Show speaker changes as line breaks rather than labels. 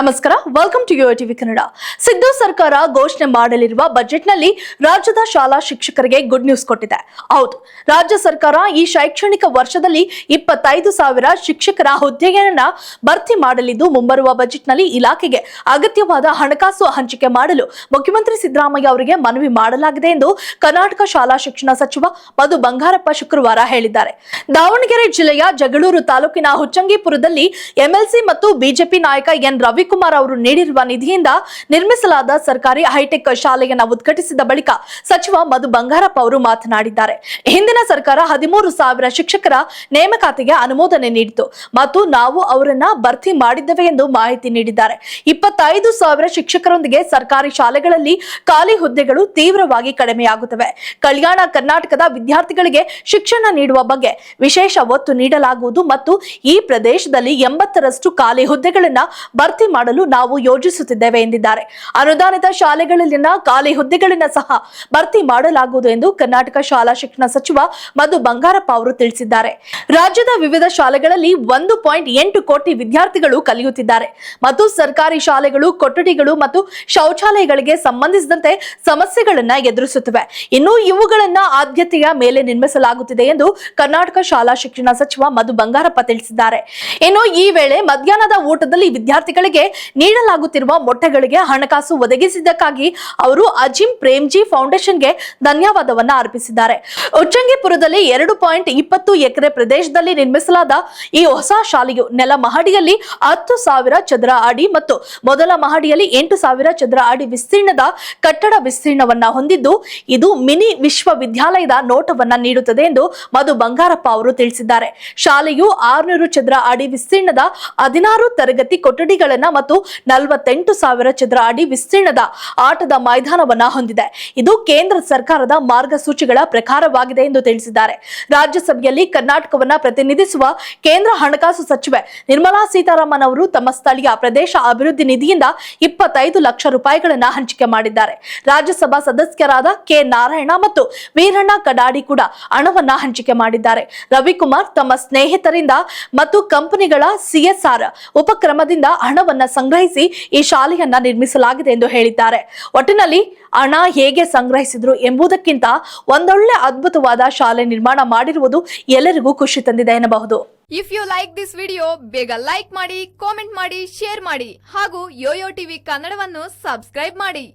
ನಮಸ್ಕಾರ. Welcome to Yuva TV Kannada Siddu ಸರ್ಕಾರ ಘೋಷಣೆ ಮಾಡಲಿರುವ ಬಜೆಟ್ನಲ್ಲಿ ರಾಜ್ಯದ ಶಾಲಾ ಶಿಕ್ಷಕರಿಗೆ ಗುಡ್ ನ್ಯೂಸ್ ಕೊಟ್ಟಿದೆ. ಹೌದು, ರಾಜ್ಯ ಸರ್ಕಾರ ಈ ಶೈಕ್ಷಣಿಕ ವರ್ಷದಲ್ಲಿ ಇಪ್ಪತ್ತೈದು ಸಾವಿರ ಶಿಕ್ಷಕರ ಹುದ್ದೆಗಳನ್ನ ಭರ್ತಿ ಮಾಡಲಿದ್ದು, ಮುಂಬರುವ ಬಜೆಟ್ನಲ್ಲಿ ಇಲಾಖೆಗೆ ಅಗತ್ಯವಾದ ಹಣಕಾಸು ಹಂಚಿಕೆ ಮಾಡಲು ಮುಖ್ಯಮಂತ್ರಿ ಸಿದ್ದರಾಮಯ್ಯ ಅವರಿಗೆ ಮನವಿ ಮಾಡಲಾಗಿದೆ ಎಂದು ಕರ್ನಾಟಕ ಶಾಲಾ ಶಿಕ್ಷಣ ಸಚಿವ ಮಧು ಬಂಗಾರಪ್ಪ ಶುಕ್ರವಾರ ಹೇಳಿದ್ದಾರೆ. ದಾವಣಗೆರೆ ಜಿಲ್ಲೆಯ ಜಗಳೂರು ತಾಲೂಕಿನ ಹುಚ್ಚಂಗಿಪುರದಲ್ಲಿ ಎಂಎಲ್ಸಿ ಮತ್ತು ಬಿಜೆಪಿ ನಾಯಕ ಎನ್ ರವಿಕುಮಾರ್ ಅವರು ನೀಡಿರುವ ನಿಧಿಯಿಂದ ನಿರ್ಮಿಸಲಾದ ಸರ್ಕಾರಿ ಹೈಟೆಕ್ ಶಾಲೆಯನ್ನ ಉದ್ಘಾಟಿಸಿದ ಬಳಿಕ ಸಚಿವ ಮಧು ಬಂಗಾರಪ್ಪ ಅವರು ಮಾತನಾಡಿದ್ದಾರೆ. ಹಿಂದಿನ ಸರ್ಕಾರ ಹದಿಮೂರು ಸಾವಿರ ಶಿಕ್ಷಕರ ನೇಮಕಾತಿಗೆ ಅನುಮೋದನೆ ನೀಡಿತು ಮತ್ತು ನಾವು ಅವರನ್ನ ಭರ್ತಿ ಮಾಡಿದ್ದೇವೆ ಎಂದು ಮಾಹಿತಿ ನೀಡಿದ್ದಾರೆ. ಇಪ್ಪತ್ತೈದು ಸಾವಿರ ಶಿಕ್ಷಕರೊಂದಿಗೆ ಸರ್ಕಾರಿ ಶಾಲೆಗಳಲ್ಲಿ ಖಾಲಿ ಹುದ್ದೆಗಳು ತೀವ್ರವಾಗಿ ಕಡಿಮೆಯಾಗುತ್ತವೆ. ಕಲ್ಯಾಣ ಕರ್ನಾಟಕದ ವಿದ್ಯಾರ್ಥಿಗಳಿಗೆ ಶಿಕ್ಷಣ ನೀಡುವ ಬಗ್ಗೆ ವಿಶೇಷ ಒತ್ತು ನೀಡಲಾಗುವುದು ಮತ್ತು ಈ ಪ್ರದೇಶದಲ್ಲಿ ಎಂಬತ್ತರಷ್ಟು ಖಾಲಿ ಹುದ್ದೆಗಳನ್ನ ಭರ್ತಿ ಮಾಡಲು ನಾವು ಯೋಜಿಸುತ್ತಿದ್ದೇವೆ ಎಂದಿದ್ದಾರೆ. ಅನುದಾನಿತ ಶಾಲೆಗಳಲ್ಲಿನ ಖಾಲಿ ಹುದ್ದೆಗಳನ್ನು ಸಹ ಭರ್ತಿ ಮಾಡಲಾಗುವುದು ಎಂದು ಕರ್ನಾಟಕ ಶಾಲಾ ಶಿಕ್ಷಣ ಸಚಿವ ಮಧು ಬಂಗಾರಪ್ಪ ಅವರು ತಿಳಿಸಿದ್ದಾರೆ. ರಾಜ್ಯದ ವಿವಿಧ ಶಾಲೆಗಳಲ್ಲಿ ಒಂದು ಪಾಯಿಂಟ್ ಎಂಟು ಕೋಟಿ ವಿದ್ಯಾರ್ಥಿಗಳು ಕಲಿಯುತ್ತಿದ್ದಾರೆ. ಮತ್ತು ಸರ್ಕಾರಿ ಶಾಲೆಗಳು, ಕೊಠಡಿಗಳು ಮತ್ತು ಶೌಚಾಲಯಗಳಿಗೆ ಸಂಬಂಧಿಸಿದಂತೆ ಸಮಸ್ಯೆಗಳನ್ನ ಎದುರಿಸುತ್ತಿವೆ. ಇನ್ನು ಇವುಗಳನ್ನ ಆದ್ಯತೆಯ ಮೇಲೆ ನಿರ್ಮಿಸಲಾಗುತ್ತಿದೆ ಎಂದು ಕರ್ನಾಟಕ ಶಾಲಾ ಶಿಕ್ಷಣ ಸಚಿವ ಮಧು ಬಂಗಾರಪ್ಪ ತಿಳಿಸಿದ್ದಾರೆ. ಇನ್ನು ಈ ವೇಳೆ ಮಧ್ಯಾಹ್ನದ ಊಟದಲ್ಲಿ ವಿದ್ಯಾರ್ಥಿಗಳಿಗೆ ನೀಡಲಾಗುತ್ತಿರುವ ಮೊಟ್ಟೆಗಳಿಗೆ ಹಣಕಾಸು ಒದಗಿಸಿದ್ದಕ್ಕಾಗಿ ಅವರು ಅಜಿಂ ಪ್ರೇಮ್ಜಿ ಫೌಂಡೇಶನ್ಗೆ ಧನ್ಯವಾದವನ್ನ ಅರ್ಪಿಸಿದ್ದಾರೆ. ಉಚ್ಚಂಗಿಪುರದಲ್ಲಿ ಎರಡು ಪಾಯಿಂಟ್ ಇಪ್ಪತ್ತು ಎಕರೆ ಪ್ರದೇಶದಲ್ಲಿ ನಿರ್ಮಿಸಲಾದ ಈ ಹೊಸ ಶಾಲೆಯು ನೆಲ ಮಹಡಿಯಲ್ಲಿ ಹತ್ತು ಸಾವಿರ ಚದರ ಅಡಿ ಮತ್ತು ಮೊದಲ ಮಹಡಿಯಲ್ಲಿ ಎಂಟು ಸಾವಿರ ಚದರ ಅಡಿ ವಿಸ್ತೀರ್ಣದ ಕಟ್ಟಡ ವಿಸ್ತೀರ್ಣವನ್ನ ಹೊಂದಿದ್ದು, ಇದು ಮಿನಿ ವಿಶ್ವವಿದ್ಯಾಲಯದ ನೋಟವನ್ನ ನೀಡುತ್ತದೆ ಎಂದು ಮಧು ಬಂಗಾರಪ್ಪ ಅವರು ತಿಳಿಸಿದ್ದಾರೆ. ಶಾಲೆಯು ಆರುನೂರು ಚದರ ಅಡಿ ವಿಸ್ತೀರ್ಣದ ಹದಿನಾರು ತರಗತಿ ಕೊಠಡಿಗಳನ್ನ ಮತ್ತು ನಲವತ್ತೆಂಟು ಸಾವಿರ ಚದರ ಅಡಿ ವಿಸ್ತೀರ್ಣದ ಆಟದ ಮೈದಾನವನ್ನ ಹೊಂದಿದೆ. ಇದು ಕೇಂದ್ರ ಸರ್ಕಾರದ ಮಾರ್ಗಸೂಚಿಗಳ ಪ್ರಕಾರವಾಗಿದೆ ಎಂದು ತಿಳಿಸಿದ್ದಾರೆ. ರಾಜ್ಯಸಭೆಯಲ್ಲಿ ಕರ್ನಾಟಕವನ್ನ ಪ್ರತಿನಿಧಿಸುವ ಕೇಂದ್ರ ಹಣಕಾಸು ಸಚಿವೆ ನಿರ್ಮಲಾ ಸೀತಾರಾಮನ್ ಅವರು ತಮ್ಮ ಸ್ಥಳೀಯ ಪ್ರದೇಶ ಅಭಿವೃದ್ಧಿ ನಿಧಿಯಿಂದ ಇಪ್ಪತ್ತೈದು ಲಕ್ಷ ರೂಪಾಯಿಗಳನ್ನ ಹಂಚಿಕೆ ಮಾಡಿದ್ದಾರೆ. ರಾಜ್ಯಸಭಾ ಸದಸ್ಯರಾದ ಕೆ ನಾರಾಯಣ ಮತ್ತು ವೀರಣ್ಣ ಕಡಾಡಿ ಕೂಡ ಹಣವನ್ನ ಹಂಚಿಕೆ ಮಾಡಿದ್ದಾರೆ. ರವಿಕುಮಾರ್ ತಮ್ಮ ಸ್ನೇಹಿತರಿಂದ ಮತ್ತು ಕಂಪನಿಗಳ ಸಿಎಸ್ಆರ್ ಉಪಕ್ರಮದಿಂದ ಹಣವನ್ನ ಸಂಗ್ರಹಿಸಿ ಈ ಶಾಲೆಯನ್ನ ನಿರ್ಮಿಸಲಾಗಿದೆ ಎಂದು ಹೇಳಿದ್ದಾರೆ. ಒಟ್ಟಿನಲ್ಲಿ ಹಣ ಹೇಗೆ ಸಂಗ್ರಹಿಸಿದ್ರು ಎಂಬುದಕ್ಕಿಂತ ಒಂದೊಳ್ಳೆ ಅದ್ಭುತವಾದ ಶಾಲೆ ನಿರ್ಮಾಣ ಮಾಡಿರುವುದು ಎಲ್ಲರಿಗೂ ಖುಷಿ ತಂದಿದೆ ಎನ್ನಬಹುದು.
If you like this video ಬೇಗ ಲೈಕ್ ಮಾಡಿ ಕಾಮೆಂಟ್ ಮಾಡಿ ಶೇರ್ ಮಾಡಿ ಹಾಗೂ ಯೋಯೋ ಟಿವಿ ಕನ್ನಡವನ್ನು ಸಬ್ಸ್ಕ್ರೈಬ್ ಮಾಡಿ.